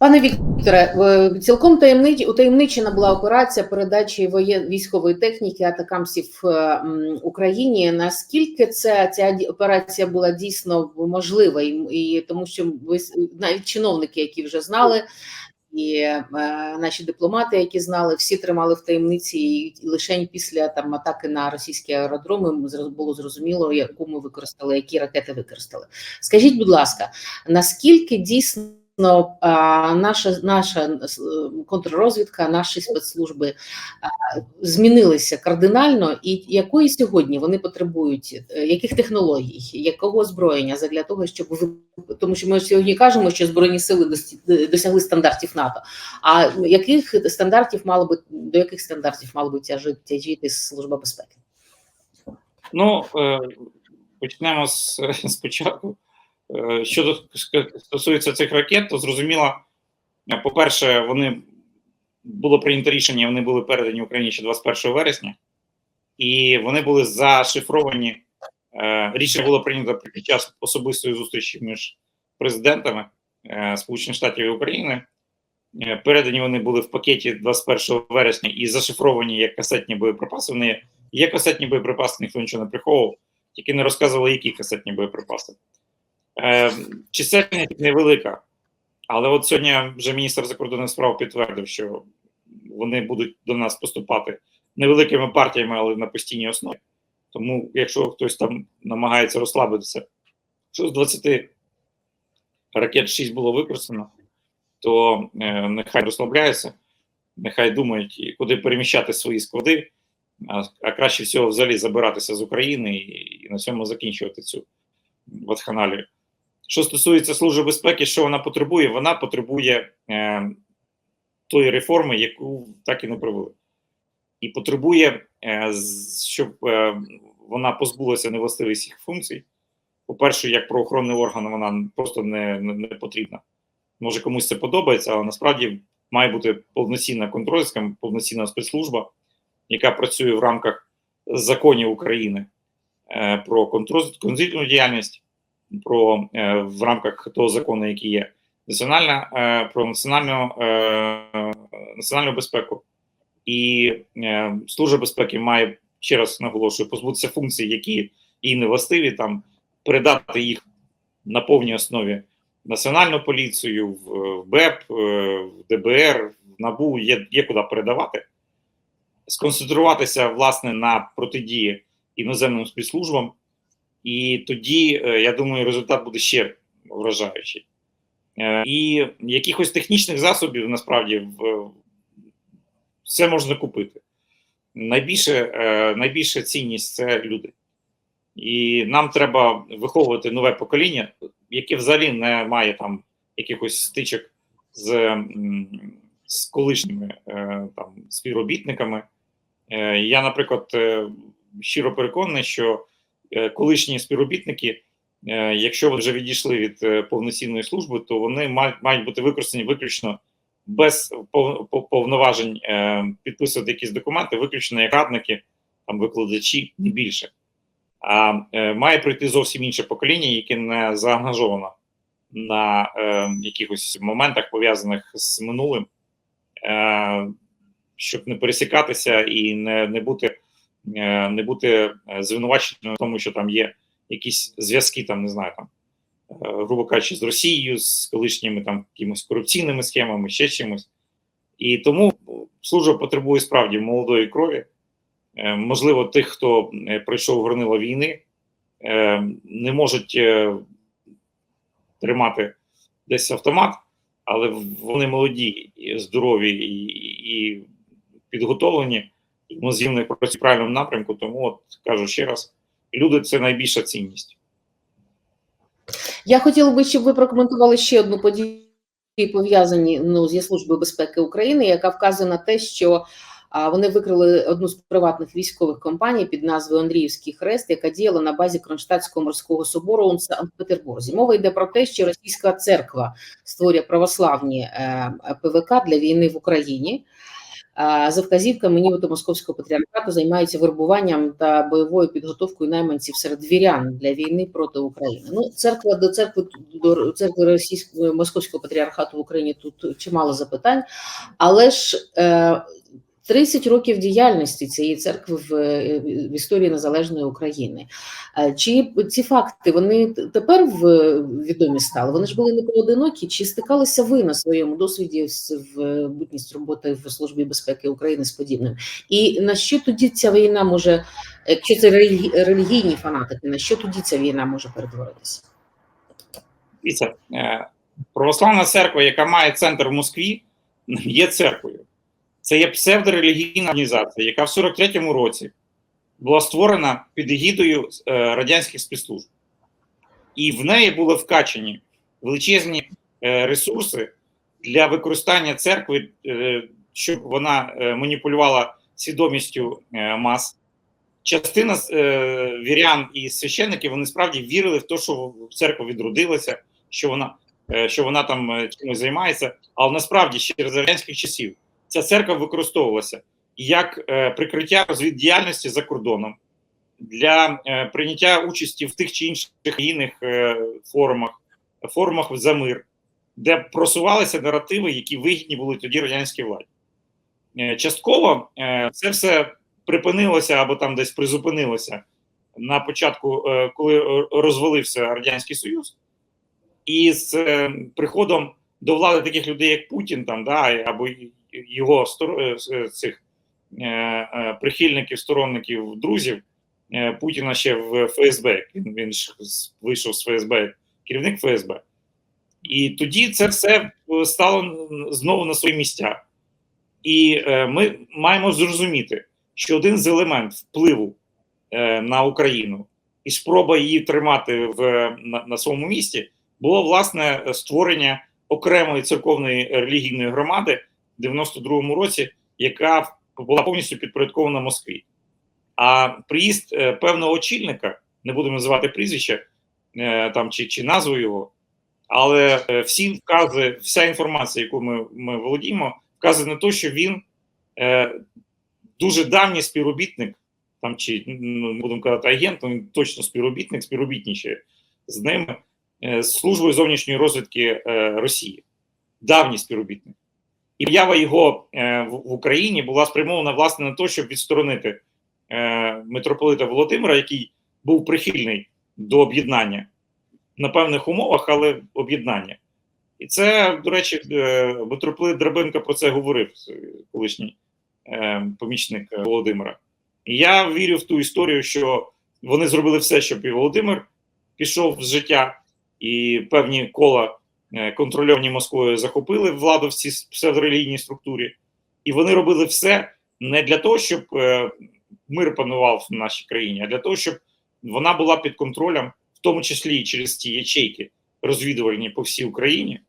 Пане Вікторе, в- цілком таємнич, утаємничена була операція передачі воєн військової техніки атакамсів е, Україні. Наскільки це ця операція була дійсно можлива, і, і тому що ви навіть чиновники, які вже знали, і е, наші дипломати, які знали, всі тримали в таємниці, і лише після там атаки на російські аеродроми було зрозуміло, яку ми використали, які ракети використали. Скажіть, будь ласка, наскільки дійсно наша наша е, контррозвідка, наші спецслужби змінилися кардинально, і якої сьогодні вони потребують, е, яких технологій, якого озброєння для того, щоб тому, що ми сьогодні кажемо, що збройні сили досягли стандартів НАТО. А яких стандартів мало би до яких стандартів мало би тяжити, тяжіти служба безпеки? Ну, е, почнемо з, спочатку. Е, Що стосується цих ракет, то зрозуміло, е, по-перше, вони було прийнято рішення, вони були передані Україні ще 21 вересня, і вони були зашифровані. Е, Рішення було прийнято під час особистої зустрічі між президентами Сполучених Штатів і України. Передані вони були в пакеті 21 вересня і зашифровані як касетні боєприпаси. Вони є касетні боєприпаси, ніхто нічого не приховував, тільки не розказували, які касетні боєприпаси. Е, чисельність невелика, але от сьогодні вже міністр закордонних справ підтвердив, що вони будуть до нас поступати невеликими партіями, але на постійній основі. Тому, якщо хтось там намагається розслабитися, що з 20 ракет 6 було використано, то е, нехай розслабляються, нехай думають, куди переміщати свої склади, а, а краще всього взагалі забиратися з України і, і на цьому закінчувати цю ватханалію. Що стосується Служби безпеки, що вона потребує? Вона потребує е, тої реформи, яку так і не провели. І потребує, е, щоб е, вона позбулася невластивих всіх функцій. По-перше, як правоохоронний орган, вона просто не, не, не потрібна. Може, комусь це подобається, але насправді має бути повноцінна контрольська, повноцінна спецслужба, яка працює в рамках законів України е, про контрольну діяльність, про е, в рамках того закону, який є національна е, про національну, е, національну безпеку. І служба безпеки має ще раз наголошую позбутися функцій, які їй не властиві, там передати їх на повній основі національну поліцію, в, БЕП, в ДБР, в НАБУ є, є куди передавати, сконцентруватися власне на протидії іноземним спецслужбам, і тоді, е, я думаю, результат буде ще вражаючий. Е, І якихось технічних засобів насправді все можна купити. Найбільше, е, найбільша цінність це люди. І нам треба виховувати нове покоління, яке взагалі не має там якихось стичок з, з колишніми там, співробітниками. Я, наприклад, щиро переконаний, що колишні співробітники, е, якщо вони вже відійшли від е, повноцінної служби, то вони мають, бути використані виключно без пов- пов- повноважень е, підписувати якісь документи, виключно як радники, там викладачі, не більше. А е, має прийти зовсім інше покоління, яке не заангажовано на е, якихось моментах, пов'язаних з минулим, е, щоб не пересікатися і не, не бути, е, не бути е, звинуваченим в тому, що там є якісь зв'язки, там не знаю, там, е, грубо кажучи, з Росією, з колишніми там якимось корупційними схемами, ще чимось. І тому служба потребує справді молодої крові. Е, Можливо, тих, хто е, пройшов горнило війни, е, не можуть е, тримати десь автомат, але вони молоді, здорові і підготовлені, і мозгівник працює в правильному напрямку. Тому от кажу ще раз: люди це найбільша цінність. Я хотіла би, щоб ви прокоментували ще одну подію, пов'язані ну, зі Службою безпеки України, яка вказує на те, що вони викрили одну з приватних військових компаній під назвою Андріївський хрест, яка діяла на базі Кронштадтського морського собору у Санкт-Петербурзі. Мова йде про те, що російська церква створює православні е, ПВК для війни в Україні. За вказівками нібито московського патріархату займаються вербуванням та бойовою підготовкою найманців серед вірян для війни проти України. Ну, церква до церкви до церкви російського московського патріархату в Україні тут чимало запитань, але ж е, 30 років діяльності цієї церкви в, е, в історії незалежної України. Е, Чи ці факти вони тепер відомі стали? Вони ж були не поодинокі. Чи стикалися ви на своєму досвіді в будність роботи в службі безпеки України з подібним? І на що тоді ця війна може, якщо це релігійні фанатики, на що тоді ця війна може перетворитися? Е, православна церква, яка має центр в Москві, є церквою. Це є псевдорелігійна організація, яка в 43-му році була створена під егідою е, радянських спецслужб. І в неї були вкачені величезні е, ресурси для використання церкви, е, щоб вона маніпулювала свідомістю мас. Частина вірян і священників вони справді вірили в те, що церква відродилася, що вона, що вона там чимось займається. Але насправді ще з радянських часів ця церква використовувалася як е, прикриття розвіддіяльності за кордоном для е, прийняття участі в тих чи інших країнних е, форумах, форумах за мир, де просувалися наративи, які вигідні були тоді радянській владі. Частково це все припинилося або там десь призупинилося на початку, коли розвалився Радянський Союз, і з приходом до влади таких людей, як Путін, там, да, або його е, е, цих е, прихильників, сторонників, друзів Путіна ще в ФСБ. Він, ж вийшов з ФСБ, керівник ФСБ. І тоді це все стало знову на свої місця. І ми маємо зрозуміти, що один з елементів впливу на Україну і спроба її тримати в, на, на своєму місці було власне створення окремої церковної релігійної громади 92-му році, яка була повністю підпорядкована Москві. А приїзд е, певного очільника, не будемо називати прізвище е, там чи, чи назву його, але е, всі вкази, вся інформація, яку ми, ми володіємо, вказує на те, що він е, дуже давній співробітник, там чи ну, будемо казати агент, він точно співробітник, співробітничає з ними з службою зовнішньої розвідки е, Росії, давній співробітник. І поява його е, в, Україні була спрямована власне на те, щоб відсторонити е, митрополита Володимира, який був прихильний до об'єднання на певних умовах, але об'єднання. І це, до речі, е, митрополит Драбенко про це говорив, колишній помічник Володимира. І я вірю в ту історію, що вони зробили все, щоб і Володимир пішов з життя, і певні кола контрольовані Москвою захопили владу в цій псевдорелігійній структурі. І вони робили все не для того, щоб е, мир панував в нашій країні, а для того, щоб вона була під контролем, в тому числі і через ті ячейки розвідувальні по всій Україні,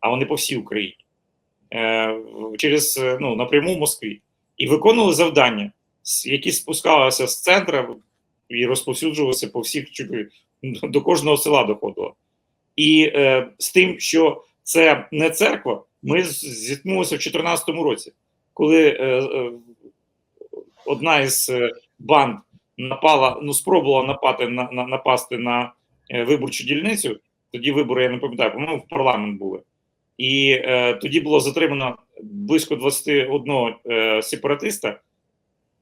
а вони по всій Україні, е, через е, ну, напряму в Москві, і виконували завдання, які спускалися з центра і розповсюджувалися по всіх до кожного села доходило. І е, з тим, що це не церква, ми зіткнулися в 2014 році, коли е, е, одна із е, банд напала, ну спробувала напати на, на напасти на е, виборчу дільницю. Тоді вибори, я не пам'ятаю, по-моєму, в парламент були. І е, тоді було затримано близько 21 е, сепаратиста.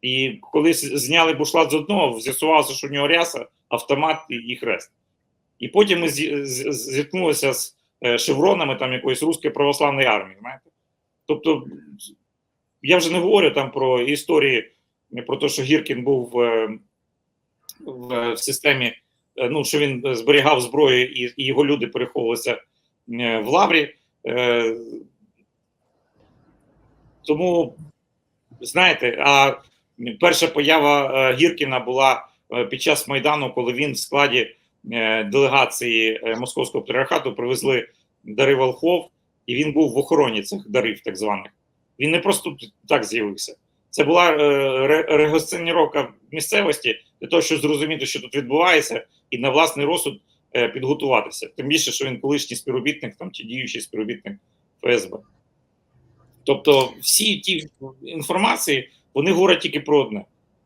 І коли зняли бушлат з одного, з'ясувалося, що у нього ряса, автомат і, хрест. І потім ми зіткнулися з е, шевронами там якоїсь руської православної армії. Знаєте? Тобто, я вже не говорю там про історії, про те, що Гіркін був е, в, в системі, е, ну, що він зберігав зброю і, і його люди переховувалися в лаврі. Тому, знаєте, а перша поява Гіркіна була під час Майдану, коли він в складі делегації е, Московського патріархату привезли дари Волхов, і він був в охороні цих дарів, так званих. Він не просто так з'явився. Це була е, регосценіровка місцевості для того, щоб зрозуміти, що тут відбувається, і на власний розсуд е, підготуватися. Тим більше, що він колишній співробітник там чи діючий співробітник ФСБ. Тобто, всі ті інформації вони говорять тільки про одне: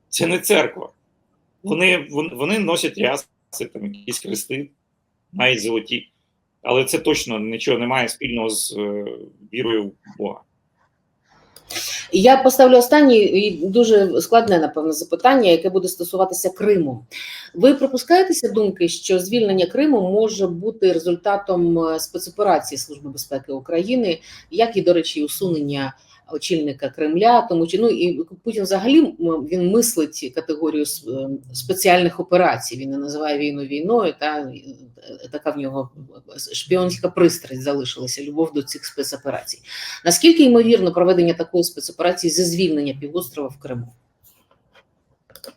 це не церква. Вони, вони, носять ряси, там якісь хрести, навіть золоті. Але це точно нічого не має спільного з е, вірою в Бога. Я поставлю останнє і дуже складне, напевно, запитання, яке буде стосуватися Криму. Ви припускаєтеся думки, що звільнення Криму може бути результатом е, спецоперації Служби безпеки України, як і, до речі, усунення очільника Кремля, тому чи ну і Путін взагалі він мислить категорію е, спеціальних операцій. Він не називає війну війною, та е, така в нього шпіонська пристрасть залишилася, любов до цих спецоперацій. Наскільки ймовірно проведення такої спецоперації зі звільнення півострова в Криму?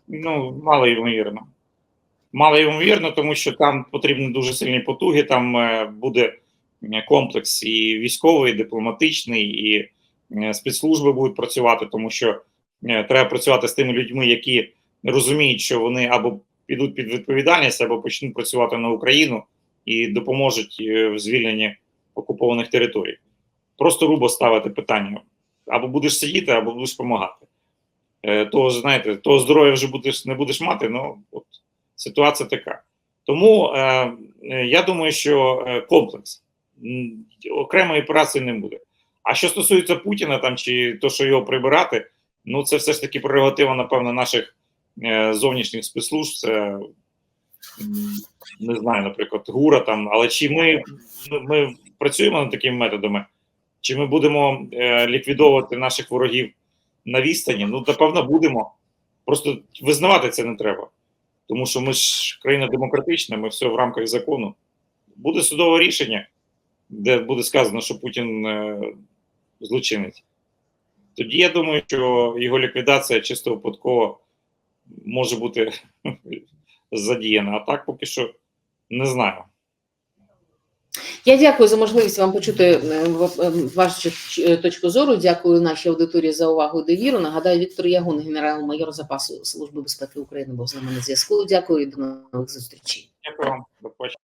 Ну, мало ймовірно. Мало ймовірно, тому що там потрібні дуже сильні потуги, там е, буде е, комплекс і військовий, і дипломатичний, і е, спецслужби будуть працювати, тому що е, треба працювати з тими людьми, які розуміють, що вони або підуть під відповідальність, або почнуть працювати на Україну і допоможуть е, в звільненні окупованих територій. Просто грубо ставити питання: або будеш сидіти, або будеш допомагати. Е, того знаєте, того здоров'я вже будеш не будеш мати. Ну от ситуація така. Тому е, е, я думаю, що е, комплекс окремої операції не буде. А що стосується Путіна там чи то, що його прибирати, ну це все ж таки прерогатива, напевно, наших е, зовнішніх спецслужб. Це не знаю, наприклад, ГУРа там, але чи ми, ми, ми працюємо над такими методами, чи ми будемо е, ліквідовувати наших ворогів на відстані? Ну, напевно, будемо. Просто визнавати це не треба. Тому що ми ж країна демократична, ми все в рамках закону. Буде судове рішення, де буде сказано, що Путін е, злочинець. Тоді я думаю, що його ліквідація чисто випадково може бути задіяна. А так поки що не знаю. Я дякую за можливість вам почути е, е, вашу точку зору. Дякую нашій аудиторії за увагу і довіру. Нагадаю, Віктор Ягун, генерал-майор запасу Служби безпеки України, був з нами на зв'язку. Дякую і до нових зустрічей. Дякую вам. До побачення.